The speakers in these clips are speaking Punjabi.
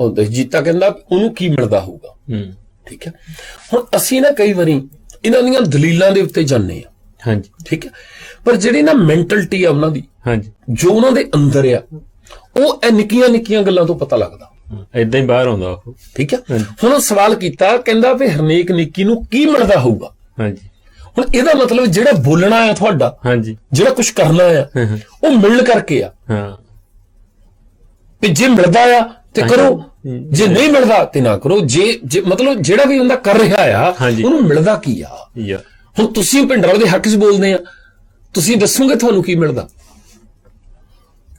ਉਹ ਜੀਤਾ ਕਹਿੰਦਾ ਉਹਨੂੰ ਕੀ ਮਿਲਦਾ ਹੋਊਗਾ? ਹੂੰ। ਠੀਕ ਹੈ। ਹੁਣ ਅਸੀਂ ਨਾ ਕਈ ਵਾਰੀ ਇਹਨਾਂ ਦੀਆਂ ਦਲੀਲਾਂ ਦੇ ਉੱਤੇ ਜਾਂਦੇ ਆ ਹਾਂਜੀ। ਠੀਕ ਹੈ। ਪਰ ਜਿਹੜੀ ਨਾ ਮੈਂਟਲਿਟੀ ਆ ਉਹਨਾਂ ਦੀ ਹਾਂਜੀ। ਜੋ ਉਹਨਾਂ ਦੇ ਅੰਦਰ ਆ ਉਹ ਇਹ ਨਿੱਕੀਆਂ ਨਿੱਕੀਆਂ ਗੱਲਾਂ ਤੋਂ ਪਤਾ ਲੱਗਦਾ। ਇਦਾਂ ਹੀ ਬਾਹਰ ਆਉਂਦਾ ਉਹ। ਠੀਕ ਹੈ। ਹੁਣ ਉਹ ਸਵਾਲ ਕੀਤਾ ਕਹਿੰਦਾ ਵੀ ਹਰਨੇਕ ਨਿੱਕੀ ਨੂੰ ਕੀ ਮਿਲਦਾ ਹੋਊਗਾ? ਹਾਂਜੀ। ਹੁਣ ਇਹਦਾ ਮਤਲਬ ਜਿਹੜਾ ਬੋਲਣਾ ਆ ਤੁਹਾਡਾ ਹਾਂਜੀ। ਜਿਹੜਾ ਕੁਝ ਕਰਨਾ ਆ। ਉਹ ਮਿਲਣ ਕਰਕੇ ਆ। ਹਾਂ। ਵੀ ਜੇ ਮਿਲਦਾ ਆ ਤੇ। ਕਰੋ। ਜੇ ਨਹੀਂ ਮਿਲਦਾ ਤੇ ਨਾ ਕਰੋ। ਜੇ ਜੇ- ਮਤਲਬ ਜਿਹੜਾ ਵੀ ਬੰਦਾ ਕਰ ਰਿਹਾ ਆ। ਉਹਨੂੰ ਮਿਲਦਾ ਕੀ ਆ? ਹੁਣ ਤੁਸੀਂ ਪਿੰਡਰਾਂ ਦੇ ਹੱਕ 'ਚ ਬੋਲਦੇ ਆ। ਤੁਸੀਂ ਦੱਸੋਗੇ ਤੁਹਾਨੂੰ ਕੀ ਮਿਲਦਾ?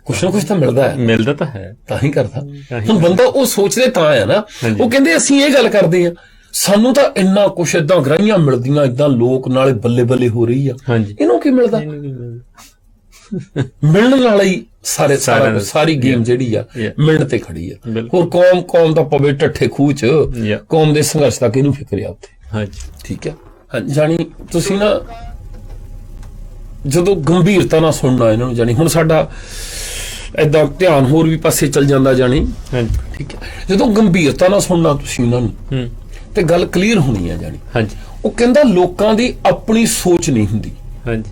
ਕੁਛ ਨਾ ਕੁਛ ਤਾਂ ਮਿਲਦਾ ਹੈ। ਮਿਲਦਾ ਤਾਂ ਹੈ। ਤਾਂ ਹੀ ਕਰਦਾ। ਹੁਣ ਬੰਦਾ ਉਹ ਸੋਚਦੇ ਤਾਂ ਆ ਨਾ। ਉਹ ਕਹਿੰਦੇ ਅਸੀਂ ਇਹ ਗੱਲ ਕਰਦੇ ਆ ਸਾਨੂੰ ਤਾਂ ਇੰਨਾ ਕੁਛ ਇਦਾਂ ਗਰਾਈਆਂ ਮਿਲਦੀਆਂ ਇਦਾਂ ਲੋਕ ਨਾਲੇ ਬੱਲੇ ਬੱਲੇ ਹੋ ਰਹੀ ਆ। ਇਹਨੂੰ ਕੀ ਮਿਲਦਾ? ਮਿਲਣ ਨਾਲ ਹੀ ਸਾਰੇ ਸਾਰਾ ਸਾਰੀ ਗੇਮ. ਜਿਹੜੀ ਆ. ਮਿਲਣ ਤੇ ਖੜੀ ਆ। ਹੋਰ ਕੌਮ ਕੌਮ ਦਾ ਪਵੇ ਟੱਠੇ ਖੂਹ ਚ. ਕੌਮ ਦੇ ਸੰਘਰਸ਼ ਦਾ ਕਿਹਨੂੰ ਫਿਕਰ ਆ ਉੱਥੇ। ਹਾਂਜੀ। ਠੀਕ ਹਾਂ, ਜਾਣੀ ਤੁਸੀਂ ਨਾ ਜਦੋਂ ਗੰਭੀਰਤਾ ਨਾਲ ਸੁਣਨਾ ਇਹਨਾਂ ਨੂੰ ਜਾਣੀ ਹੁਣ ਸਾਡਾ ਐਦਾਂ ਧਿਆਨ ਹੋਰ ਵੀ ਪਾਸੇ ਚੱਲ ਜਾਂਦਾ ਜਾਣੀ ਹਾਂਜੀ। ਠੀਕ ਹੈ? ਜਦੋਂ ਗੰਭੀਰਤਾ ਨਾਲ ਸੁਣਨਾ ਤੁਸੀਂ ਉਹਨਾਂ ਨੂੰ ਹੂੰ। ਤੇ ਗੱਲ ਕਲੀਅਰ ਹੋਣੀ ਹੈ ਜਾਣੀ ਹਾਂਜੀ। ਉਹ ਕਹਿੰਦਾ ਲੋਕਾਂ ਦੀ ਆਪਣੀ ਸੋਚ ਨਹੀਂ ਹੁੰਦੀ। ਹਾਂਜੀ।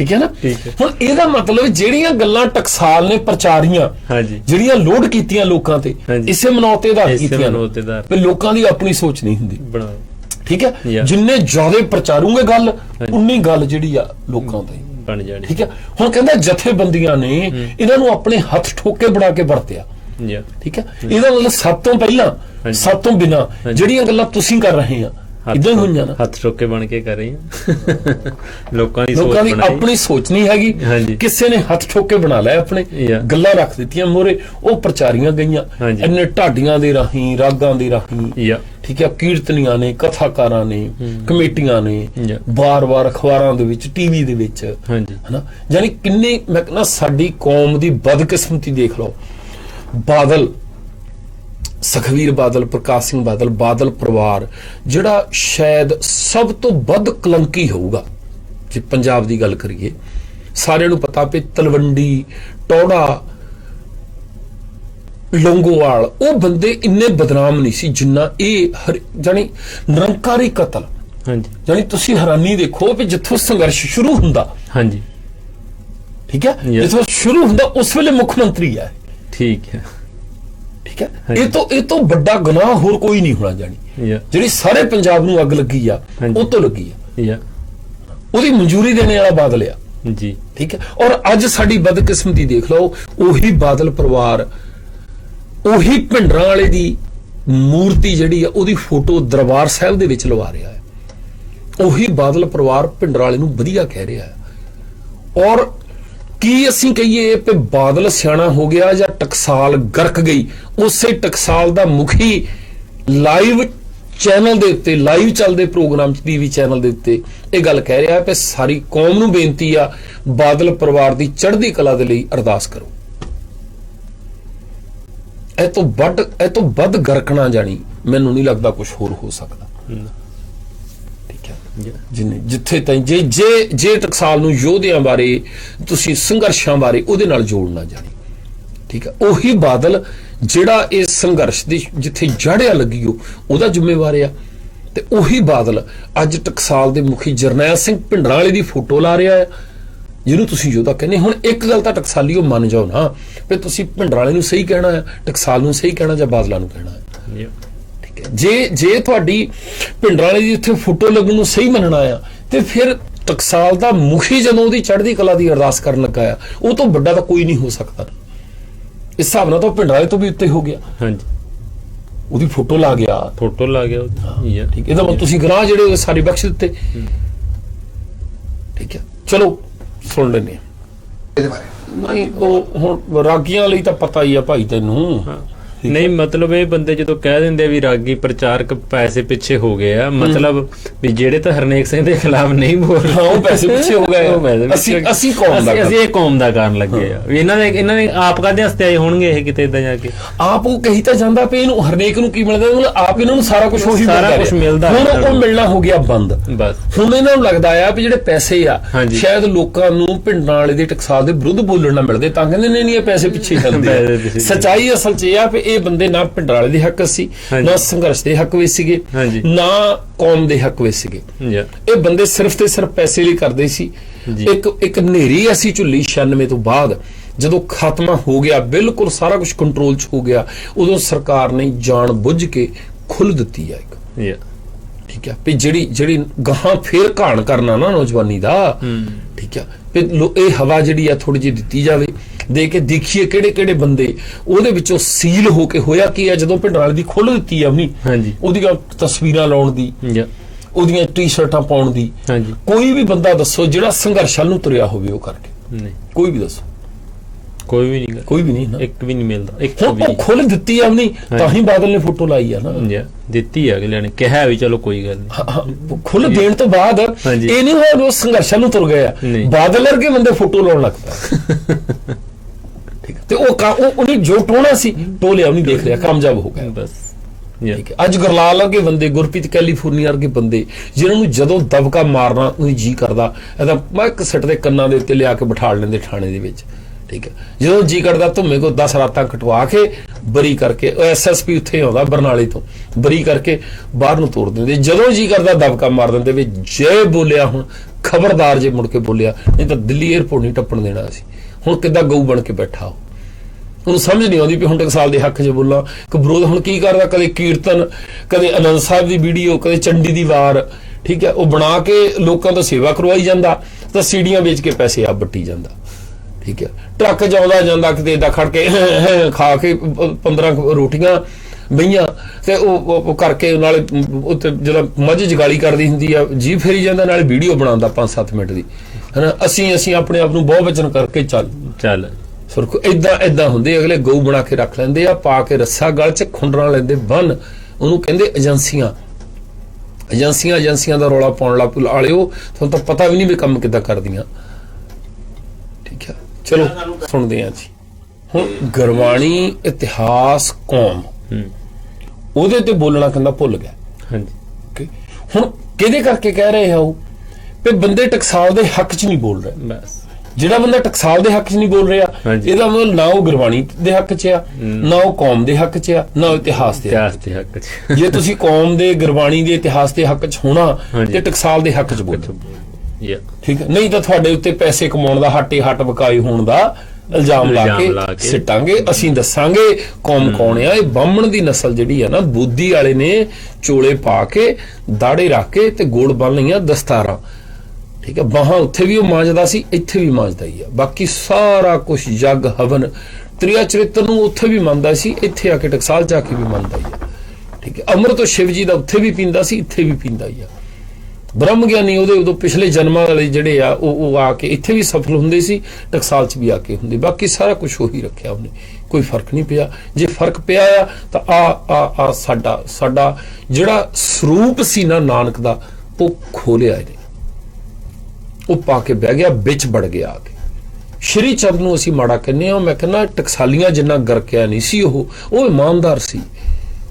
ਠੀਕ ਹੈ ਨਾ। ਹੁਣ ਇਹਦਾ ਮਤਲਬ ਜਿਹੜੀਆਂ ਗੱਲਾਂ ਟਕਸਾਲ ਨੇ ਪ੍ਰਚਾਰੀਆਂ ਹਾਂਜੀ। ਜਿਹੜੀਆਂ ਲੋਡ ਕੀਤੀਆਂ ਲੋਕਾਂ ਤੇ। ਇਸੇ ਮਨੌਤੇ ਦਾ ਕੀਤੀਆਂ ਨੇ। ਲੋਕਾਂ ਦੀ ਆਪਣੀ ਸੋਚ ਨਹੀਂ ਹੁੰਦੀ। ਠੀਕ ਹੈ. ਜਿੰਨੇ ਜ਼ਿਆਦਾ ਪ੍ਰਚਾਰੂਗੇ ਗੱਲ ਉਨੀ ਗੱਲ ਜਿਹੜੀ ਆ ਲੋਕਾਂ ਤੇ। ਬਣ ਜਾਣੀ। ਠੀਕ ਹੈ? ਹੁਣ ਕਹਿੰਦਾ ਜਥੇਬੰਦੀਆਂ ਨੇ ਇਹਨਾਂ ਨੂੰ ਆਪਣੇ ਹੱਥ ਠੋਕੇ ਬਣਾ ਕੇ ਵਰਤਿਆ। ਠੀਕ ਹੈ? ਇਹਦਾ ਮਤਲਬ ਸਭ ਤੋਂ ਪਹਿਲਾਂ। ਸਭ ਤੋਂ ਬਿਨਾ ਜਿਹੜੀਆਂ ਗੱਲਾਂ ਤੁਸੀਂ ਕਰ ਰਹੇ ਆ ਇਦਾਂ ਹੀ ਨਾ ਹੱਥ ਟੋਕੇ ਬਣ ਕੇ ਕਰ ਰਹੇ ਹਾਂ। ਲੋਕਾਂ ਦੀ ਸੋਚ ਲੋਕਾਂ ਦੀ ਆਪਣੀ ਸੋਚ ਨਹੀਂ ਹੈਗੀ। ਕਿਸੇ ਨੇ ਹੱਥ ਠੋਕੇ ਬਣਾ ਲਏ ਆਪਣੇ. ਗੱਲਾਂ ਰੱਖ ਦਿੱਤੀਆਂ ਮੋਰੇ ਉਹ ਪ੍ਰਚਾਰੀਆਂ ਗਈਆਂ। ਇੰਨੇ ਢਾਡੀਆਂ ਦੇ ਰਾਹੀਂ ਰਾਗਾਂ ਦੇ ਰਾਹੀਂ। ਠੀਕ ਹੈ ਕੀਰਤਨੀਆਂ ਨੇ ਕਥਾਕਾਰਾਂ ਨੇ ਕਮੇਟੀਆਂ ਨੇ. ਬਾਰ-ਬਾਰ ਅਖਬਾਰਾਂ ਦੇ ਵਿੱਚ ਟੀਵੀ ਦੇ ਵਿੱਚ। ਹਾਂਜੀ। ਹਨਾ? ਯਾਨੀ ਕਿੰਨੇ ਮੈਂ ਕਹਿੰਦਾ ਸਾਡੀ ਕੌਮ ਦੀ ਬਦਕਿਸਮਤੀ ਦੇਖ ਲਓ। ਬਾਦਲ ਸਖਵੀਰ ਬਾਦਲ ਪ੍ਰਕਾਸ਼ ਸਿੰਘ ਬਾਦਲ ਬਾਦਲ ਪਰਿਵਾਰ ਜਿਹੜਾ ਸ਼ਾਇਦ ਸਭ ਤੋਂ ਵੱਧ ਕਲੰਕੀ ਹੋਊਗਾ। ਜੇ ਪੰਜਾਬ ਦੀ ਗੱਲ ਕਰੀਏ ਸਾਰਿਆਂ ਨੂੰ ਪਤਾ ਵੀ ਤਲਵੰਡੀ ਟੌੜਾ ਲੰਗੋਵਾਲ ਉਹ ਬੰਦੇ ਇੰਨੇ ਬਦਨਾਮ ਨਹੀਂ ਸੀ ਜਿੰਨਾ ਇਹ ਜਾਣੀ ਨਿਰੰਕਾਰੀ ਕਤਲ। ਹਾਂਜੀ। ਜਾਣੀ ਤੁਸੀਂ ਹੈਰਾਨੀ ਦੇਖੋ ਵੀ ਜਿੱਥੋਂ ਸੰਘਰਸ਼ ਸ਼ੁਰੂ ਹੁੰਦਾ। ਹਾਂਜੀ। ਠੀਕ ਹੈ. ਜਿੱਥੋਂ ਸ਼ੁਰੂ ਹੁੰਦਾ ਉਸ ਵੇਲੇ ਮੁੱਖ ਮੰਤਰੀ ਹੈ। ਠੀਕ ਹੈ। ਠੀਕ ਹੈ। ਇਹ ਤੋਂ ਇਹ ਤੋਂ ਵੱਡਾ ਗੁਨਾਹ ਹੋਰ ਕੋਈ ਨਹੀਂ ਹੋਣਾ ਜਾਣੀ। ਜਿਹੜੀ ਸਾਰੇ ਪੰਜਾਬ ਨੂੰ ਅੱਗ ਲੱਗੀ ਆ। ਉਹ ਤੋਂ ਲੱਗੀ ਆ। ਉਹਦੀ ਮਨਜ਼ੂਰੀ ਦੇਣੇ ਵਾਲਾ ਬਾਦਲ ਆ। ਜੀ। ਠੀਕ ਹੈ। ਔਰ ਅੱਜ ਸਾਡੀ ਬਦਕਿਸਮਤੀ ਦੇਖ ਲਓ ਉਹੀ ਬਾਦਲ ਪਰਿਵਾਰ ਉਹੀ ਭਿੰਡਰਾਂ ਵਾਲੇ ਦੀ ਮੂਰਤੀ ਜਿਹੜੀ ਆ ਉਹਦੀ ਫੋਟੋ ਦਰਬਾਰ ਸਾਹਿਬ ਦੇ ਵਿੱਚ ਲਵਾ ਰਿਹਾ ਹੈ। ਉਹੀ ਬਾਦਲ ਪਰਿਵਾਰ ਭਿੰਡਰਾਂ ਵਾਲੇ ਨੂੰ ਵਧੀਆ ਕਹਿ ਰਿਹਾ ਹੈ। ਔਰ ਕੀ ਅਸੀਂ ਕਹੀਏ ਕਿ ਬਾਦਲ ਸਿਆਣਾ ਹੋ ਗਿਆ ਜਾਂ ਟਕਸਾਲ ਗਰਕ ਗਈ? ਉਸੇ ਟਕਸਾਲ ਦਾ ਮੁਖੀ ਲਾਈਵ ਚੈਨਲ ਦੇ ਉੱਤੇ ਲਾਈਵ ਚੱਲਦੇ ਪ੍ਰੋਗਰਾਮ ਚ ਟੀਵੀ ਚੈਨਲ ਦੇ ਉੱਤੇ ਇਹ ਗੱਲ ਕਹਿ ਰਿਹਾ ਹੈ ਕਿ ਸਾਰੀ ਕੌਮ ਨੂੰ ਬੇਨਤੀ ਆ, ਬਾਦਲ ਪਰਿਵਾਰ ਦੀ ਚੜ੍ਹਦੀ ਕਲਾ ਦੇ ਲਈ ਅਰਦਾਸ ਕਰੋ। ਇਹ ਤੋਂ ਵੱਧ, ਇਹ ਤੋਂ ਵੱਧ ਗਰਕਣਾ ਜਾਣੀ, ਮੈਨੂੰ ਨਹੀਂ ਲੱਗਦਾ ਕੁਝ ਹੋਰ ਹੋ ਸਕਦਾ। ਜਿੱਥੇ ਤਾਈਂ ਜੇ ਜੇ ਜੇ ਟਕਸਾਲ ਨੂੰ ਯੋਧਿਆਂ ਬਾਰੇ ਤੁਸੀਂ ਸੰਘਰਸ਼ਾਂ ਬਾਰੇ ਉਹਦੇ ਨਾਲ ਜੋੜਨਾ ਜਾਣੀ। ਠੀਕ ਹੈ? ਉਹੀ ਬਾਦਲ ਜਿਹੜਾ ਇਸ ਸੰਘਰਸ਼ ਦੀ ਜਿੱਥੇ ਜੜਿਆ ਲੱਗੀ ਉਹ ਉਹਦਾ ਜ਼ਿੰਮੇਵਾਰ ਆ। ਤੇ ਉਹੀ ਬਾਦਲ ਅੱਜ ਟਕਸਾਲ ਦੇ ਮੁਖੀ ਜਰਨੈਲ ਸਿੰਘ ਭਿੰਡਰਾਂ ਵਾਲੇ ਦੀ ਫੋਟੋ ਲਾ ਰਿਹਾ ਹੈ। ਜਿਹਨੂੰ ਤੁਸੀਂ ਯੋਧਾ ਕਹਿੰਦੇ ਹੁਣ ਇੱਕ ਗੱਲ ਤਾਂ ਟਕਸਾਲੀਓ ਮੰਨ ਜਾਓ ਨਾ ਵੀ ਤੁਸੀਂ ਭਿੰਡਰਾਂ ਵਾਲੇ ਨੂੰ ਸਹੀ ਕਹਿਣਾ ਹੈ ਟਕਸਾਲ ਨੂੰ ਸਹੀ ਕਹਿਣਾ ਜਾਂ ਬਾਦਲਾਂ ਨੂੰ ਕਹਿਣਾ ਹੈ। ਹੈ ਜੇ ਜੇ ਤੁਹਾਡੀ ਭਿੰਡਰਾਂ ਵਾਲੀ ਦੀ ਇੱਥੇ ਫੋਟੋ ਲੱਗਣ ਨੂੰ ਸਹੀ ਮੰਨਣਾ ਆ ਤੇ ਫਿਰ ਟਕਸਾਲ ਦਾ ਮੁਖੀ ਜਦੋਂ ਉਹਦੀ ਚੜ੍ਹਦੀ ਕਲਾ ਦੀ ਅਰਦਾਸ ਕਰਨ ਲੱਗਾ ਆ ਉਹ ਤੋਂ ਵੱਡਾ ਤਾਂ ਕੋਈ ਨਹੀਂ ਹੋ ਸਕਦਾ। ਇਸ ਹਿਸਾਬ ਨਾਲ ਤਾਂ ਭਿੰਡਰਾਂ ਵਾਲੇ ਤੋਂ ਵੀ ਉੱਤੇ ਹੋ ਗਿਆ। ਹਾਂਜੀ। ਉਹਦੀ ਫੋਟੋ ਲਾ ਗਿਆ। ਫੋਟੋ ਲਾ ਗਿਆ ਉਹਦੀ ਠੀਕ ਹੈ ਇਹਦਾ ਮਤਲਬ ਤੁਸੀਂ ਗਨਾਹ ਜਿਹੜੇ ਸਾਰੇ ਬਖਸ਼ ਦਿੱਤੇ। ਠੀਕ ਹੈ। ਚਲੋ ਸੁਣ ਲੈਨੇ ਇਹਦੇ ਬਾਰੇ। ਨਹੀਂ ਉਹ ਹੁਣ ਰਾਗੀਆਂ ਲਈ ਤਾਂ ਪਤਾ ਹੀ ਆ ਭਾਈ ਤੈਨੂੰ। ਹਾਂ। ਨਹੀਂ ਮਤਲਬ ਇਹ ਬੰਦੇ ਜਦੋਂ ਕਹਿ ਦਿੰਦੇ ਵੀ ਰਾਗੀ ਪ੍ਰਚਾਰਕ ਪੈਸੇ ਪਿੱਛੇ ਹੋ ਗਏ ਆ ਮਤਲਬ ਵੀ ਜਿਹੜੇ ਤਾਂ ਹਰਨੇਕ ਸਿੰਘ ਦੇ ਖਿਲਾਫ ਨਹੀਂ ਬੋਲ ਰਹੇ ਉਹ ਪੈਸੇ ਪਿੱਛੇ ਹੋ ਗਏ। ਅਸੀਂ-। ਅਸੀਂ ਕੌਮ ਦਾ ਅਸੀਂ- ਇਹ ਕੌਮ ਦਾ ਕਾਰਨ ਲੱਗੇ ਆ ਵੀ ਇਹਨਾਂ ਨੇ ਇਹਨਾਂ ਨੇ ਆਪ ਕਾਦੇ ਹਸਤੇ ਆਏ ਹੋਣਗੇ ਇਹ ਕਿਤੇ ਇਦਾਂ ਜਾ ਕੇ ਆਪ ਉਹ ਕਹੀ ਤਾਂ ਜਾਂਦਾ ਪਈ ਇਹਨੂੰ ਹਰਨੇਕ ਨੂੰ ਕੀ ਮਿਲਦਾ ਮਤਲਬ ਆਪ ਇਹਨਾਂ ਨੂੰ ਸਾਰਾ ਕੁਝ ਉਹੀ ਸਾਰਾ ਮਿਲਦਾ ਕੁਛ ਰਿਹਾ। ਮਿਲਦਾ ਹੁਣ। ਉਹ ਮਿਲਣਾ ਹੋ ਗਿਆ ਬੰਦ ਬਸ ਹੁਣ ਇਹਨਾਂ ਨੂੰ ਲੱਗਦਾ ਆ ਵੀ ਜਿਹੜੇ ਪੈਸੇ ਆ। ਸ਼ਾਇਦ ਲੋਕਾਂ ਨੂੰ ਪਿੰਡਾਂ ਵਾਲੇ ਦੇ ਟਕਸਾਲ ਦੇ ਵਿਰੁੱਧ ਬੋਲਣ ਨਾ ਮਿਲਦੇ ਤਾਂ ਕਹਿੰਦੇ ਨਹੀਂ ਨਹੀਂ ਇਹ ਪੈਸੇ ਪਿੱਛੇ ਚੱਲਦੇ ਸਚਾਈ ਅਸਲ 'ਚ ਇਹ ਆ ਵੀ ਇਹ ਬੰਦੇ ਨਾ ਪਿੰਡਾਂ ਵਾਲੇ ਦੇ ਹੱਕ ਸੀ। ਨਾ ਸੰਘਰਸ਼ ਦੇ ਹੱਕ ਵਿੱਚ ਸੀਗੇ। ਨਾ ਕੌਮ ਦੇ ਹੱਕ ਵਿੱਚ ਸੀਗੇ। ਇਹ ਬੰਦੇ ਸਿਰਫ ਤੇ ਸਿਰਫ ਪੈਸੇ ਲਈ ਕਰਦੇ ਸੀ। ਇੱਕ ਇੱਕ ਨੇਰੀ ਐਸੀ ਝੁੱਲੀ 96 ਤੋਂ ਬਾਅਦ ਜਦੋਂ ਖਾਤਮਾ ਹੋ ਗਿਆ ਬਿਲਕੁਲ ਸਾਰਾ ਕੁਝ ਕੰਟਰੋਲ 'ਚ ਹੋ ਗਿਆ ਉਦੋਂ ਸਰਕਾਰ ਨੇ ਜਾਣ ਬੁੱਝ ਕੇ ਖੁੱਲ ਦਿੱਤੀ ਆ ਇੱਕ। ਠੀਕ ਹੈ ਵੀ ਜਿਹੜੀ ਜਿਹੜੀ ਗਾਹਾਂ ਫੇਰ ਘਾਣ ਕਰਨਾ ਨਾ ਨੌਜਵਾਨੀ ਦਾ ਠੀਕ ਹੈ ਵੀ ਲੋ- ਇਹ ਹਵਾ ਜਿਹੜੀ ਆ ਥੋੜੀ ਜਿਹੀ ਦਿੱਤੀ ਜਾਵੇ ਦੇ ਕੇ ਦੇਖੀਏ ਕਿਹੜੇ ਕਿਹੜੇ ਬੰਦੇ ਉਹਦੇ ਵਿੱਚੋਂ ਸੀਲ ਹੋ ਕੇ ਹੋਇਆ ਕੀ ਆ? ਜਦੋਂ ਪਿੰਡ ਵਾਲੇ ਦੀ ਖੁੱਲ ਦਿੱਤੀ ਆ ਉਹਨੀ ਹਾਂਜੀ। ਉਹਦੀਆਂ ਤਸਵੀਰਾਂ ਲਾਉਣ ਦੀ ਉਹਦੀਆਂ ਟੀ-ਸ਼ਰਟਾਂ ਪਾਉਣ ਦੀ ਹਾਂਜੀ। ਕੋਈ ਵੀ ਬੰਦਾ ਦੱਸੋ ਜਿਹੜਾ ਸੰਘਰਸ਼ ਨੂੰ ਤੁਰਿਆ ਹੋਵੇ ਉਹ ਕਰਕੇ। ਨਹੀਂ। ਕੋਈ ਵੀ ਦੱਸੋ। ਕੋਈ ਵੀ ਨਹੀਂ। ਕੋਈ ਵੀ ਨਹੀਂ ਨਾ। ਇੱਕ ਵੀ ਨਹੀਂ ਮਿਲਦਾ। ਇੱਕ ਹੁਣ ਵੀ ਉਹ ਖੁੱਲ ਦਿੱਤੀ ਆ ਉਹਨੀ ਤਾਂ ਹੀ ਬਾਦਲ ਨੇ ਫੋਟੋ ਲਾਈ ਆ ਨਾ। ਦਿੱਤੀ ਆ ਅਗਲੇ ਨੇ। ਕਿਹਾ ਵੀ ਚਲੋ ਕੋਈ ਗੱਲ ਨਹੀਂ। ਖੁੱਲ ਦੇਣ ਤੋਂ ਬਾਅਦ ਹਾਂਜੀ। ਇਹ ਨਹੀਂ ਹੋਇਆ ਵੀ ਉਹ ਸੰਘਰਸ਼ਾਂ ਨੂੰ ਤੁਰ ਗਏ ਆ। ਨਹੀਂ। ਬਾਦਲ ਵਰਗੇ ਬੰਦੇ ਫੋਟੋ ਲਾਉਣ ਲੱਗ ਪਏ। ਠੀਕ ਹੈ। ਤੇ ਉਹ ਕਾ- ਉਹ ਉਹਨੇ ਜੋ ਟੋਣਾ ਸੀ ਟੋਲਿਆ ਉਹਨੇ ਦੇਖ ਲਿਆ ਕਾਮਯਾਬ ਹੋ ਗਿਆ। ਬਸ। ਠੀਕ ਹੈ ਅੱਜ ਗਰਲਾਲ ਵਰਗੇ ਬੰਦੇ ਗੁਰਪ੍ਰੀਤ ਕੈਲੀਫੋਰਨੀਆ ਵਰਗੇ ਬੰਦੇ ਜਿਨ੍ਹਾਂ ਨੂੰ ਜਦੋਂ ਦਬਕਾ ਮਾਰਨਾ ਉਹੀ ਜੀ ਕਰਦਾ ਇਹਦਾ ਮੈਂ ਇੱਕ ਸੱਟ ਦੇ ਕੰਨਾਂ ਦੇ ਉੱਤੇ ਲਿਆ ਕੇ ਬਿਠਾ ਲੈਂਦੇ ਥਾਣੇ ਦੇ ਵਿੱਚ। ਠੀਕ ਹੈ। ਜਦੋਂ ਜੀ ਕਰਦਾ ਧੁੰਮੇ ਕੋ 10 ਰਾਤਾਂ ਕਟਵਾ ਕੇ ਬਰੀ ਕਰਕੇ, ਉਹ ਐਸਐਸਪੀ ਉੱਥੇ ਆਉਂਦਾ ਬਰਨਾਲੇ ਤੋਂ, ਬਰੀ ਕਰਕੇ ਬਾਹਰ ਨੂੰ ਤੋੜ ਦਿੰਦੇ। ਜਦੋਂ ਜੀ ਕਰਦਾ ਦਬਕਾ ਮਾਰ ਦਿੰਦੇ ਵੀ ਜੇ ਬੋਲਿਆ ਹੁਣ, ਖਬਰਦਾਰ ਜੇ ਮੁੜ ਕੇ ਬੋਲਿਆ, ਨਹੀਂ ਤਾਂ ਦਿੱਲੀ 에ਅਰਪੋਰਟ ਨਹੀਂ ਟੱਪਣ ਦੇਣਾ ਸੀ। ਹੁਣ ਕਿੱਦਾਂ ਗਊ ਬਣ ਕੇ ਬੈਠਾ ਉਹ? ਉਹਨੂੰ ਸਮਝ ਨਹੀਂ ਆਉਂਦੀ ਵੀ ਹੁਣ ਟਕਸਾਲ ਦੇ ਹੱਕ 'ਚ ਬੋਲਾਂ। ਕਿ ਵਿਰੋਧ ਹੁਣ ਕੀ ਕਰਦਾ? ਕਦੇ ਕੀਰਤਨ, ਕਦੇ ਅਨੰਦ ਸਾਹਿਬ ਦੀ ਵੀਡੀਓ, ਕਦੇ ਚੰਡੀ ਦੀ ਵਾਰ, ਠੀਕ ਹੈ? ਉਹ ਬਣਾ ਕੇ ਲੋਕਾਂ ਤੋਂ ਸੇਵਾ ਕਰਵਾਈ ਜਾਂਦਾ ਤਾਂ ਸੀੜੀਆਂ ਵੇਚ ਕੇ ਪੈਸੇ ਆ ਬੱਟੀ ਜਾਂਦਾ। ਠੀਕ ਹੈ। ਟਰੱਕ ਜਾਉਂਦਾ ਜਾਂਦਾ ਕਿਤੇ ਏਦਾਂ ਖੜ ਕੇ ਖਾ ਕੇ 15 ਰੋਟੀਆਂ ਬਈਆਂ ਤੇ ਉਹ ਕਰਕੇ ਨਾਲੇ ਉੱਤੇ ਜਿਹੜਾ ਮੱਝ ਜਗਾਲੀ ਕਰਦੀ ਹੁੰਦੀ ਆ ਜੀ ਫੇਰੀ ਜਾਂਦਾ ਨਾਲੇ ਵੀਡੀਓ ਬਣਾਉਂਦਾ 5-7 ਮਿੰਟ ਦੀ। ਹਨਾ ਅਸੀਂ ਅਸੀਂ ਆਪਣੇ ਆਪ ਨੂੰ ਬਹੁ ਵਚਨ ਕਰਕੇ ਚੱਲ। ਚੱਲ। ਸੁਰਖ ਇਦਾਂ ਇਦਾਂ ਹੁੰਦੇ ਅਗਲੇ ਗਊ ਬਣਾ ਕੇ ਰੱਖ ਲੈਂਦੇ ਆ ਪਾ ਕੇ ਰੱਸਾ ਗਲ 'ਚ ਖੁੰਡਰਾਂ ਲੈਂਦੇ ਬੰਨ ਉਹਨੂੰ ਕਹਿੰਦੇ ਏਜੰਸੀਆਂ। ਏਜੰਸੀਆਂ ਏਜੰਸੀਆਂ ਦਾ ਰੌਲਾ ਪਾਉਣ ਲੱਗ ਪਏ ਆਲਿਓ ਤੁਹਾਨੂੰ ਤਾਂ ਪਤਾ ਵੀ ਨਹੀਂ ਵੀ ਕੰਮ ਕਿੱਦਾਂ ਕਰਦੀਆਂ। ਚਲੋ ਸੁਣਦੇ ਹਾਂ ਜੀ। ਹੁਣ ਗਰਵਾਣੀ ਇਤਿਹਾਸ ਕੌਮ। ਹੂੰ। ਉਹਦੇ ਤੇ ਬੋਲਣਾ ਕਹਿੰਦਾ ਭੁੱਲ ਗਿਆ। ਹਾਂਜੀ? ਹੁਣ ਕਿਹਦੇ ਕਰਕੇ ਕਹਿ ਰਹੇ ਆ ਉਹ? ਵੀ ਬੰਦੇ ਟਕਸਾਲ ਦੇ ਹੱਕ 'ਚ ਨਹੀਂ ਬੋਲ ਰਹੇ। ਬਸ। ਜਿਹੜਾ ਬੰਦਾ ਟਕਸਾਲ ਦੇ ਹੱਕ 'ਚ ਨਹੀਂ ਬੋਲ ਰਿਹਾ। ਇਹਦਾ ਮਤਲਬ ਨਾ ਉਹ ਗੁਰਬਾਣੀ ਦੇ ਹੱਕ 'ਚ ਆ ਨਾ ਉਹ ਕੌਮ ਦੇ ਹੱਕ 'ਚ ਆ ਨਾ ਇਤਿਹਾਸ ਦੇ ਹੱਕ ਇਤਿਹਾਸ ਦੇ ਹੱਕ ਚ। ਜੇ ਤੁਸੀਂ ਕੌਮ ਦੇ ਗੁਰਬਾਣੀ ਦੇ ਇਤਿਹਾਸ ਦੇ ਹੱਕ 'ਚ ਹੋਣਾ। ਤੇ ਟਕਸਾਲ ਦੇ ਹੱਕ 'ਚ ਬੋਲੋ। ਠੀਕ ਹੈ। ਨਹੀਂ ਤਾਂ ਤੁਹਾਡੇ ਉੱਤੇ ਪੈਸੇ ਕਮਾਉਣ ਦਾ ਹੱਟੇ ਹੱਟ ਵਕਾਈ ਹੋਣ ਦਾ ਇਲਜ਼ਾਮ ਲਾ ਕੇ। ਸਿੱਟਾਂਗੇ ਅਸੀਂ ਦੱਸਾਂਗੇ ਕੌਮ ਕੌਣ ਆ। ਇਹ ਬਾਹਮਣ ਦੀ ਨਸਲ ਜਿਹੜੀ ਆ ਨਾ ਬੁੱਧੀ ਵਾਲੇ ਨੇ ਚੋਲੇ ਪਾ ਕੇ ਦਾੜੇ ਰੱਖ ਕੇ ਤੇ ਗੋਲ ਬੰਨ ਲਈਆਂ ਦਸਤਾਰਾਂ। ਠੀਕ ਹੈ ਬਾਹਾਂ ਉੱਥੇ ਵੀ ਉਹ ਮਾਂਜਦਾ ਸੀ ਇੱਥੇ ਵੀ ਮਾਂਜਦਾ ਹੀ ਆ। ਬਾਕੀ ਸਾਰਾ ਕੁਝ ਜਗ ਹਵਨ ਤ੍ਰਿਆ ਚਰਿੱਤਰ ਨੂੰ ਉੱਥੇ ਵੀ ਮੰਨਦਾ ਸੀ ਇੱਥੇ ਆ ਕੇ ਟਕਸਾਲ ਜਾ ਕੇ ਵੀ ਮੰਨਦਾ ਹੀ ਆ। ਠੀਕ ਹੈ ਅੰਮ੍ਰਿਤ ਸ਼ਿਵ ਜੀ ਦਾ ਉੱਥੇ ਵੀ ਪੀਂਦਾ ਸੀ ਇੱਥੇ ਵੀ ਪੀਂਦਾ ਹੀ ਆ। ਬ੍ਰਹਮ ਗਿਆਨੀ ਉਹਦੇ ਉਦੋਂ ਪਿਛਲੇ ਜਨਮਾਂ ਵਾਲੇ ਜਿਹੜੇ ਆ, ਉਹ ਉਹ ਆ ਕੇ ਇੱਥੇ ਵੀ ਸਫਲ ਹੁੰਦੇ ਸੀ, ਟਕਸਾਲ 'ਚ ਵੀ ਆ ਕੇ ਹੁੰਦੇ। ਬਾਕੀ ਸਾਰਾ ਕੁਝ ਉਹੀ ਰੱਖਿਆ ਉਹਨੇ। ਕੋਈ ਫ਼ਰਕ ਨਹੀਂ ਪਿਆ। ਜੇ ਫ਼ਰਕ ਪਿਆ ਆ, ਤਾਂ ਆ ਆ ਆ ਸਾਡਾ ਸਾਡਾ ਜਿਹੜਾ ਸਰੂਪ ਸੀ ਨਾ ਨਾਨਕ ਦਾ, ਉਹ ਖੋਲਿਆ ਇਹਨੇ। ਉਹ ਪਾ ਕੇ ਬਹਿ ਗਿਆ, ਵਿੱਚ ਵੜ ਗਿਆ ਆ ਕੇ। ਸ਼੍ਰੀ ਚੰਦ ਨੂੰ ਅਸੀਂ ਮਾੜਾ ਕਹਿੰਦੇ ਆ ਮੈਂ ਕਹਿੰਦਾ ਟਕਸਾਲੀਆਂ ਜਿੰਨਾ ਗਰਕਿਆ ਨਹੀਂ ਸੀ ਉਹ ਉਹ ਇਮਾਨਦਾਰ ਸੀ।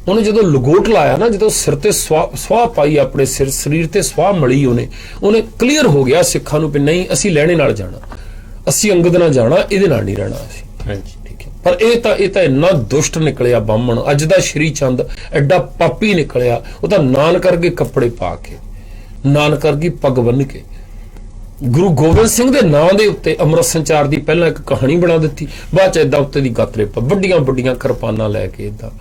ਉਹਨੇ ਜਦੋਂ ਲਗੋਟ ਲਾਇਆ ਨਾ ਜਦੋਂ ਸਿਰ ਤੇ ਸਵਾ ਸਵਾਹ ਪਾਈ ਆਪਣੇ ਸਿਰ ਸਰੀਰ ਤੇ ਸਵਾਹ ਮਲੀ ਉਹਨੇ ਉਹਨੇ ਕਲੀਅਰ ਹੋ ਗਿਆ ਸਿੱਖਾਂ ਨੂੰ ਵੀ ਨਹੀਂ ਅਸੀਂ ਲੈਣੇ ਨਾਲ ਜਾਣਾ। ਅਸੀਂ ਅੰਗਦ ਨਾਲ ਜਾਣਾ ਇਹਦੇ ਨਾਲ ਨਹੀਂ ਰਹਿਣਾ ਅਸੀਂ। ਹਾਂਜੀ। ਠੀਕ ਹੈ। ਪਰ ਇਹ ਤਾਂ ਇਹ ਤਾਂ ਇੰਨਾ ਦੁਸ਼ਟ ਨਿਕਲਿਆ ਬਾਹਮਣ ਅੱਜ ਦਾ ਸ਼੍ਰੀ ਚੰਦ ਐਡਾ ਪਾਪੀ ਨਿਕਲਿਆ ਉਹ ਤਾਂ ਨਾਨ ਕਰਕੇ ਕੱਪੜੇ ਪਾ ਕੇ ਨਾਨ ਕਰਕੇ ਪੱਗ ਬੰਨ ਕੇ ਗੁਰੂ ਗੋਬਿੰਦ ਸਿੰਘ ਦੇ ਨਾਂ ਦੇ ਉੱਤੇ ਅੰਮ੍ਰਿਤ ਸੰਚਾਰ ਦੀ ਪਹਿਲਾਂ ਇੱਕ ਕਹਾਣੀ ਬਣਾ ਦਿੱਤੀ ਬਾਅਦ ਚ ਏਦਾਂ ਉੱਤੇ ਦੀ ਗਾਤਰੇ ਪਾ ਵੱਡੀਆਂ ਵੱਡੀਆਂ ਕਿਰਪਾਨਾਂ ਲੈ ਕੇ ਹਨਾ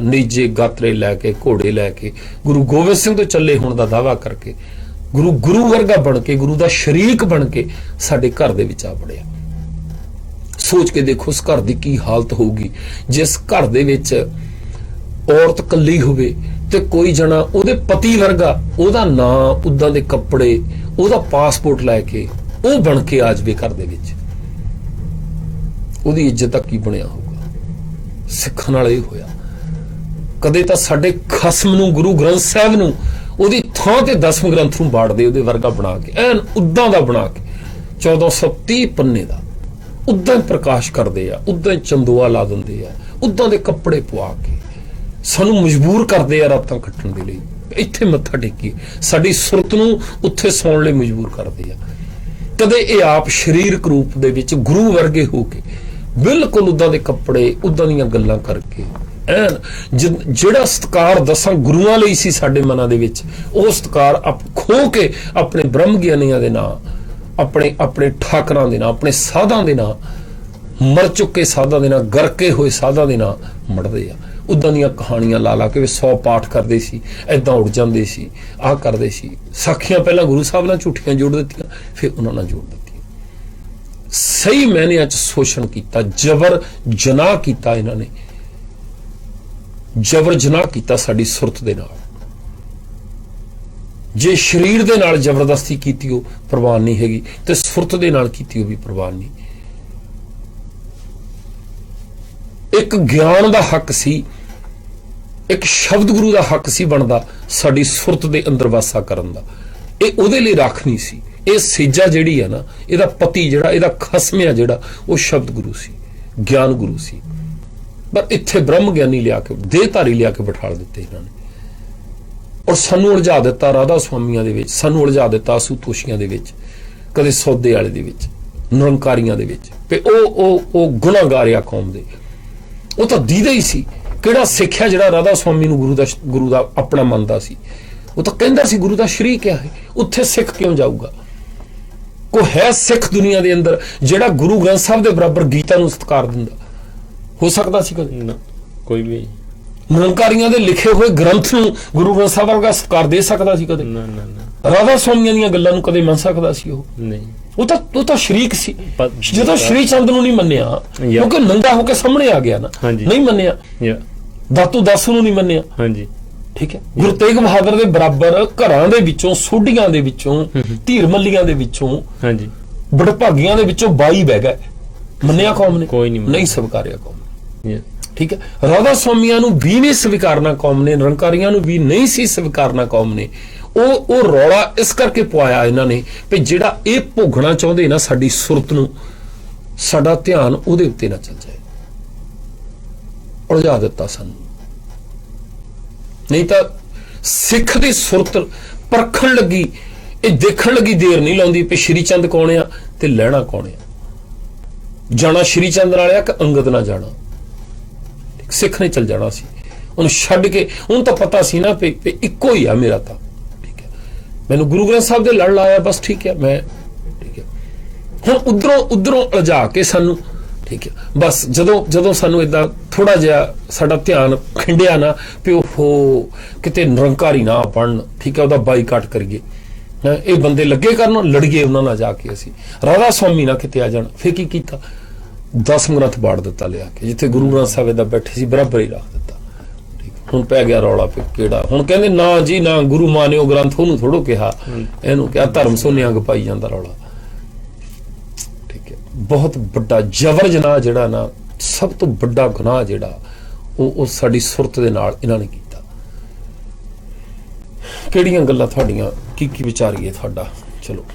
ਨੀਜੇ ਗਾਤਰੇ ਲੈ ਕੇ, ਘੋੜੇ ਲੈ ਕੇ, ਗੁਰੂ ਗੋਬਿੰਦ ਸਿੰਘ ਤੋਂ ਚੱਲੇ ਹੋਣ ਦਾ ਦਾਵਾ ਕਰਕੇ, ਗੁਰੂ ਗੁਰੂ ਵਰਗਾ ਬਣ ਕੇ, ਗੁਰੂ ਦਾ ਸ਼ਰੀਕ ਬਣ ਕੇ ਸਾਡੇ ਘਰ ਦੇ ਵਿੱਚ ਆ ਵੜਿਆ। ਸੋਚ ਕੇ ਦੇਖੋ ਉਸ ਘਰ ਦੀ ਕੀ ਹਾਲਤ ਹੋਊਗੀ। ਜਿਸ ਘਰ ਦੇ ਵਿੱਚ ਔਰਤ ਕੱਲੀ ਹੋਵੇ ਤੇ ਕੋਈ ਜਣਾ ਉਹਦੇ ਪਤੀ ਵਰਗਾ, ਉਹਦਾ ਨਾਂ, ਉਦਾਂ ਦੇ ਕੱਪੜੇ, ਉਹਦਾ ਪਾਸਪੋਰਟ ਲੈ ਕੇ, ਉਹ ਬਣ ਕੇ ਆ ਜਾਵੇ ਘਰ ਦੇ ਵਿੱਚ। ਉਹਦੀ ਇੱਜ਼ਤ ਦਾ ਕੀ ਬਣਿਆ ਹੋਊਗਾ? ਸਿੱਖਣ ਵਾਲੇ ਹੋਇਆ। ਕਦੇ ਤਾਂ ਸਾਡੇ ਖਸਮ ਨੂੰ, ਗੁਰੂ ਗ੍ਰੰਥ ਸਾਹਿਬ ਨੂੰ, ਉਹਦੀ ਥਾਂ ਤੇ ਦਸਮ ਗ੍ਰੰਥ ਨੂੰ ਬਾੜਦੇ ਉਹਦੇ ਵਰਗਾ ਬਣਾ ਕੇ, ਐਨ ਉਦਾਂ ਦਾ ਬਣਾ ਕੇ 1430 ਪੰਨੇ ਦਾ, ਉਦਾਂ ਪ੍ਰਕਾਸ਼ ਕਰਦੇ ਆ, ਉਦਾਂ ਚੰਦੋਆ ਲਾ ਦਿੰਦੇ ਆ, ਉਦਾਂ ਦੇ ਕੱਪੜੇ ਪਵਾ ਕੇ, ਸਾਨੂੰ ਮਜਬੂਰ ਕਰਦੇ ਆ ਰਾਤਾਂ ਕੱਟਣ ਦੇ ਲਈ, ਇੱਥੇ ਮੱਥਾ ਟੇਕੀ ਸਾਡੀ ਸੁਰਤ ਨੂੰ ਉੱਥੇ ਸੌਣ ਲਈ ਮਜਬੂਰ ਕਰਦੇ ਆ। ਕਦੇ ਇਹ ਆਪ ਸਰੀਰਕ ਰੂਪ ਦੇ ਵਿੱਚ ਗੁਰੂ ਵਰਗੇ ਹੋ ਕੇ, ਬਿਲਕੁਲ ਉਦਾਂ ਦੇ ਕੱਪੜੇ, ਉਦਾਂ ਦੀਆਂ ਗੱਲਾਂ ਕਰਕੇ ਐਨ ਜਿਹੜਾ ਸਤਕਾਰ ਦਸਾਂ ਗੁਰੂਆਂ ਲਈ ਸੀ ਸਾਡੇ ਮਨਾਂ ਦੇ ਵਿੱਚ, ਉਹ ਸਤਕਾਰ ਆਪ ਖੋ ਕੇ ਆਪਣੇ ਬ੍ਰਹਮ ਗਿਆਨੀਆਂ ਦੇ ਨਾਂ, ਆਪਣੇ ਆਪਣੇ ਠਾਕਰਾਂ ਦੇ ਨਾਂ, ਆਪਣੇ ਸਾਧਾਂ ਦੇ ਨਾਂ, ਮਰ ਚੁੱਕੇ ਸਾਧਾਂ ਦੇ ਨਾਂ, ਗਰਕੇ ਹੋਏ ਸਾਧਾਂ ਦੇ ਨਾਂ ਮੜਦੇ ਆ। ਉਦਾਂ ਦੀਆਂ ਕਹਾਣੀਆਂ ਲਾ ਲਾ ਕੇ ਵੀ 100 ਪਾਠ ਕਰਦੇ ਸੀ ਐਦਾਂ ਉੱਡ ਜਾਂਦੇ ਸੀ, ਆਹ ਕਰਦੇ ਸੀ। ਸਾਖੀਆਂ ਪਹਿਲਾਂ ਗੁਰੂ ਸਾਹਿਬ ਨਾਲ ਝੂਠੀਆਂ ਜੋੜ ਦਿੱਤੀਆਂ, ਫਿਰ ਉਹਨਾਂ ਨਾਲ ਜੋੜ ਦਿੱਤੀਆਂ। ਸਹੀ ਮੈਨਿਆਂ ਚ ਸ਼ੋਸ਼ਣ ਕੀਤਾ, ਜਬਰ ਜਨਾਹ ਕੀਤਾ ਇਹਨਾਂ ਨੇ। ਜਬਰ ਜਨਾਹ ਕੀਤਾ ਸਾਡੀ ਸੁਰਤ ਦੇ ਨਾਲ। ਜੇ ਸਰੀਰ ਦੇ ਨਾਲ ਜ਼ਬਰਦਸਤੀ ਕੀਤੀ ਉਹ ਪ੍ਰਵਾਨ ਨਹੀਂ ਹੈਗੀ, ਤੇ ਸੁਰਤ ਦੇ ਨਾਲ ਕੀਤੀ ਉਹ ਵੀ ਪ੍ਰਵਾਨ ਨਹੀਂ। ਇੱਕ ਗਿਆਨ ਦਾ ਹੱਕ ਸੀ, ਇੱਕ ਸ਼ਬਦ ਗੁਰੂ ਦਾ ਹੱਕ ਸੀ ਬਣਦਾ ਸਾਡੀ ਸੁਰਤ ਦੇ ਅੰਦਰ ਵਾਸਾ ਕਰਨ ਦਾ। ਇਹ ਉਹਦੇ ਲਈ ਰੱਖ ਨਹੀਂ ਸੀ। ਇਹ ਸੇਜਾ ਜਿਹੜੀ ਹੈ ਨਾ, ਇਹਦਾ ਪਤੀ ਜਿਹੜਾ, ਇਹਦਾ ਖਸਮ ਆ ਜਿਹੜਾ, ਉਹ ਸ਼ਬਦ ਗੁਰੂ ਸੀ, ਗਿਆਨ ਗੁਰੂ ਸੀ। ਪਰ ਇੱਥੇ ਬ੍ਰਹਮ ਗਿਆਨੀ ਲਿਆ ਕੇ, ਦੇਹਧਾਰੀ ਲਿਆ ਕੇ ਬਿਠਾ ਦਿੱਤੇ ਇਹਨਾਂ ਨੇ। ਔਰ ਸਾਨੂੰ ਉਲਝਾ ਦਿੱਤਾ ਰਾਧਾ ਸੁਆਮੀਆਂ ਦੇ ਵਿੱਚ, ਸਾਨੂੰ ਉਲਝਾ ਦਿੱਤਾ ਸੁਤੋਸ਼ੀਆਂ ਦੇ ਵਿੱਚ, ਕਦੇ ਸੌਦੇ ਵਾਲੇ ਦੇ ਵਿੱਚ, ਨਿਰੰਕਾਰੀਆਂ ਦੇ ਵਿੱਚ। ਤੇ ਉਹ ਉਹ ਉਹ ਗੁਨਾਹਗਾਰ ਆ ਕੌਮ ਦੇ। ਉਹ ਤਾਂ ਦੀਦਾ ਹੀ ਸੀ। ਕਿਹੜਾ ਸਿੱਖਿਆ ਜਿਹੜਾ ਰਾਧਾ ਸੁਆਮੀ ਨੂੰ ਗੁਰੂ ਦਾ ਗੁਰੂ ਦਾ ਆਪਣਾ ਮੰਨਦਾ ਸੀ? ਉਹ ਤਾਂ ਕਹਿੰਦਾ ਸੀ ਗੁਰੂ ਦਾ ਸ਼ਰੀਕ ਹੈ? ਉੱਥੇ ਸਿੱਖ ਕਿਉਂ ਜਾਊਗਾ? ਕੋ ਹੈ ਸਿੱਖ ਦੁਨੀਆ ਦੇ ਅੰਦਰ ਜਿਹੜਾ ਗੁਰੂ ਗ੍ਰੰਥ ਸਾਹਿਬ ਦੇ ਬਰਾਬਰ ਗੀਤਾ ਨੂੰ ਸਤਿਕਾਰ ਦਿੰਦਾ? ਹੋ ਸਕਦਾ ਸੀ ਕਦੇ? ਨਾ ਕੋਈ ਵੀ ਨਿਰੰਕਾਰੀਆਂ ਦੇ ਲਿਖੇ ਹੋਏ ਗ੍ਰੰਥ ਨੂੰ ਗੁਰੂ ਗ੍ਰੰਥ ਸਾਹਿਬ ਵਰਗਾ ਸਤਿਕਾਰ ਦੇ ਸਕਦਾ ਸੀ ਕਦੇ? ਨਾ ਨਾ ਨਾ। ਰਾਧਾ ਸੁਆਮੀਆਂ ਦੀਆਂ ਗੱਲਾਂ ਨੂੰ ਕਦੇ ਮੰਨ ਸਕਦਾ ਸੀ ਉਹ? ਨਹੀਂ। ਉਹ ਤਾਂ ਉਹ ਤਾਂ ਸ਼ਰੀਕ ਸੀ। ਜਦੋਂ ਸ਼੍ਰੀ ਚੰਦ ਨੂੰ ਨਹੀਂ ਮੰਨਿਆ ਕਿਉਂਕਿ ਨੰਗਾ ਹੋ ਕੇ ਸਾਹਮਣੇ ਆ ਗਿਆ ਨਾ। ਨਹੀਂ ਮੰਨਿਆ। ਦਾਤੂ ਦਾਸੂ ਨੂੰ ਨਹੀਂ ਮੰਨਿਆ। ਹਾਂਜੀ। ਠੀਕ ਹੈ? ਗੁਰੂ ਤੇਗ ਬਹਾਦਰ ਦੇ ਬਰਾਬਰ ਘਰਾਂ ਦੇ ਵਿੱਚੋਂ ਸੋਢੀਆਂ ਦੇ ਵਿੱਚੋਂ ਧੀਰ ਮੱਲੀਆਂ ਦੇ ਵਿੱਚੋਂ ਹਾਂਜੀ। ਬੜਭਾਗੀਆਂ ਦੇ ਵਿੱਚੋਂ 22 ਬਹਿ ਗਏ। ਮੰਨਿਆ ਕੌਮ ਨੇ? ਕੋਈ ਨਹੀਂ ਸਵਕਾਰਿਆ ਕੌਮ ਠੀਕ ਹੈ? ਰਾਧਾ ਸਵਾਮੀਆਂ ਨੂੰ ਵੀ ਨਹੀਂ ਸਵੀਕਾਰਨਾ ਕੌਮ ਨੇ, ਨਿਰੰਕਾਰੀਆਂ ਨੂੰ ਵੀ ਨਹੀਂ ਸੀ ਸਵੀਕਾਰਨਾ ਕੌਮ ਨੇ। ਉਹ ਉਹ ਰੌਲਾ ਇਸ ਕਰਕੇ ਪਵਾਇਆ ਇਹਨਾਂ ਨੇ ਵੀ ਜਿਹੜਾ ਇਹ ਭੋਗਣਾ ਚਾਹੁੰਦੇ ਨਾ ਸਾਡੀ ਸੁਰਤ ਨੂੰ, ਸਾਡਾ ਧਿਆਨ ਉਹਦੇ ਉੱਤੇ ਨਾ ਚੱਲ ਜਾਏ। ਉਲਝਾ ਦਿੱਤਾ ਸਾਨੂੰ। ਨਹੀਂ ਤਾਂ ਸਿੱਖ ਦੀ ਸੁਰਤ ਪਰਖਣ ਲੱਗੀ, ਇਹ ਦੇਖਣ ਲੱਗੀ ਦੇਰ ਨਹੀਂ ਲਾਉਂਦੀ ਵੀ ਸ਼੍ਰੀ ਚੰਦ ਕੌਣ ਆ ਤੇ ਲੈਣਾ ਕੌਣ ਆ? ਜਾਣਾ ਸ਼੍ਰੀ ਚੰਦ ਨਾਲ ਆ ਕਿ ਅੰਗਦ ਨਾਲ ਜਾਣਾ? ਸਿੱਖ ਨੇ ਚਲ ਜਾਣਾ ਸੀ। ਉਹਨੂੰ ਛੱਡ ਕੇ ਉਹਨੂੰ ਤਾਂ ਪਤਾ ਸੀ ਨਾ ਵੀ ਵੀ ਇੱਕੋ ਹੀ ਆ ਮੇਰਾ ਤਾਂ। ਠੀਕ ਹੈ। ਮੈਨੂੰ ਗੁਰੂ ਗ੍ਰੰਥ ਸਾਹਿਬ ਦੇ ਲੜ ਲਾਇਆ ਬਸ ਠੀਕ ਹੈ ਮੈਂ ਠੀਕ ਹੈ। ਹੁਣ ਉਧਰੋਂ ਉਧਰੋਂ ਅਲਝਾ ਕੇ ਸਾਨੂੰ ਠੀਕ ਹੈ। ਬਸ ਜਦੋਂ ਜਦੋਂ ਸਾਨੂੰ ਇਦਾਂ ਥੋੜਾ ਜਿਹਾ ਸਾਡਾ ਧਿਆਨ ਖਿੰਡਿਆ ਨਾ ਵੀ ਉਹ ਕਿਤੇ ਨਿਰੰਕਾਰੀ ਨਾ ਪੜਨ ਠੀਕ ਹੈ ਉਹਦਾ ਬਾਈਕਾਟ ਕਰੀਏ। ਹੈਂ, ਇਹ ਬੰਦੇ ਲੱਗੇ ਕਰਨ ਲੜੀਏ ਉਹਨਾਂ ਨਾਲ ਜਾ ਕੇ ਅਸੀਂ। ਰਾਧਾ ਸਵਾਮੀ ਨਾਲ ਕਿਤੇ ਆ ਜਾਣ। ਫਿਰ ਕੀ ਕੀਤਾ? 10 ਗ੍ਰੰਥ ਬਾੜ ਦਿੱਤਾ ਲਿਆ ਕੇ ਜਿੱਥੇ ਗੁਰੂ ਗ੍ਰੰਥ ਸਾਹਿਬ ਦਾ ਬੈਠੇ ਸੀ ਬਰਾਬਰ ਹੀ ਰੱਖ ਦਿੱਤਾ। ਹੁਣ ਪੈ ਗਿਆ ਰੌਲਾ ਫਿਰ ਕਿਹੜਾ? ਹੁਣ ਕਹਿੰਦੇ ਨਾ ਜੀ ਨਾ ਗੁਰੂ ਮਾਨਿਓ ਗ੍ਰੰਥ ਉਹਨੂੰ ਥੋੜੋ ਕਿਹਾ। ਇਹਨੂੰ ਕਿਹਾ ਧਰਮ ਸੋਨਿਆਂ ਗ ਪਾਈ ਜਾਂਦਾ ਰੌਲਾ। ਠੀਕ ਹੈ ਬਹੁਤ ਵੱਡਾ ਜਬਰ ਜਨਾਹ ਜਿਹੜਾ ਨਾ ਸਭ ਤੋਂ ਵੱਡਾ ਗੁਨਾਹ ਜਿਹੜਾ ਉਹ ਉਹ ਸਾਡੀ ਸੁਰਤ ਦੇ ਨਾਲ ਇਹਨਾਂ ਨੇ ਕੀਤਾ। ਕਿਹੜੀਆਂ ਗੱਲਾਂ ਤੁਹਾਡੀਆਂ? ਕੀ ਕੀ ਵਿਚਾਰੀਏ ਤੁਹਾਡਾ? ਚਲੋ।